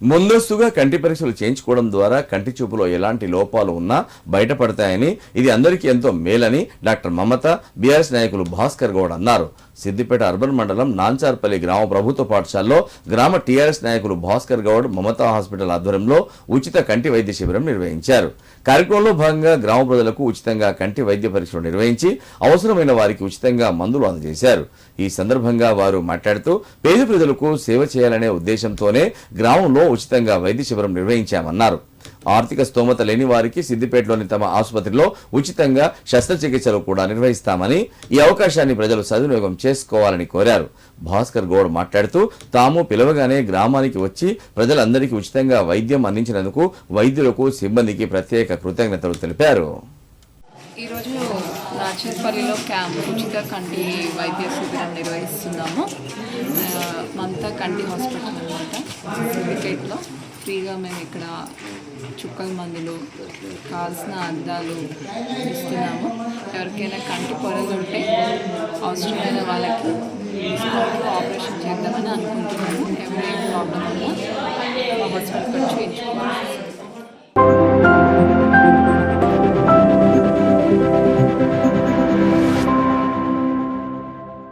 ముందస్తుగా కంటి పరీక్షలు చేయించుకోవడం ద్వారా కంటి చూపులో ఎలాంటి లోపాలు ఉన్నా బయటపడతాయని ఇది అందరికీ ఎంతో మేలని డాక్టర్ మమత బీఆర్ఎస్ నాయకులు భాస్కర్ గౌడ్ అన్నారు. సిద్దిపేట అర్బన్ మండలం నాంచార్పల్లి గ్రామ ప్రభుత్వ పాఠశాలలో గ్రామ టీఆర్ఎస్ నాయకులు భాస్కర్ గౌడ్ మమతా హాస్పిటల్ ఆధ్వర్యంలో ఉచిత కంటి వైద్య శిబిరం నిర్వహించారు. కార్యక్రమంలో భాగంగా గ్రామ ప్రజలకు ఉచితంగా కంటి వైద్య పరీక్షలు నిర్వహించి అవసరమైన వారికి ఉచితంగా మందులు అందజేశారు. ఈ సందర్భంగా వారు మాట్లాడుతూ పేద ప్రజలకు సేవ చేయాలనే ఉద్దేశంతోనే గ్రామంలో ఉచితంగా వైద్య శిబిరం నిర్వహించామన్నారు. ఆర్థిక స్తోమత లేని వారికి సిద్దిపేటలోని తమ ఆసుపత్రిలో ఉచితంగా శస్త్రచికిత్సలు కూడా నిర్వహిస్తామని ఈ అవకాశాన్ని ప్రజలు సద్వినియోగం చేసుకోవాలని కోరారు. భాస్కర్ గౌడ్ మాట్లాడుతూ తాము పిలవగానే గ్రామానికి వచ్చి ప్రజలందరికీ ఉచితంగా వైద్యం అందించినందుకు వైద్యులకు సిబ్బందికి ప్రత్యేక కృతజ్ఞతలు తెలిపారు. ఈరోజు క్యాంప్ ఉచిత కంటి వైద్య శిబిరం నిర్వహిస్తున్నాము. మంతా కంటి హాస్పిటల్ మార్కెట్లో ఫ్రీగా మేము ఇక్కడ చుక్కల మందులు కాల్సిన అద్దాలు ఇస్తున్నాము. ఎవరికైనా కంటి పొరలు ఉంటే అవసరమైన వాళ్ళకి ఆపరేషన్ చేద్దామని అనుకుంటున్నాము. ఎవరైనా ప్రాబ్లం ఉన్నా హాస్పిటల్ హాస్పిటల్కి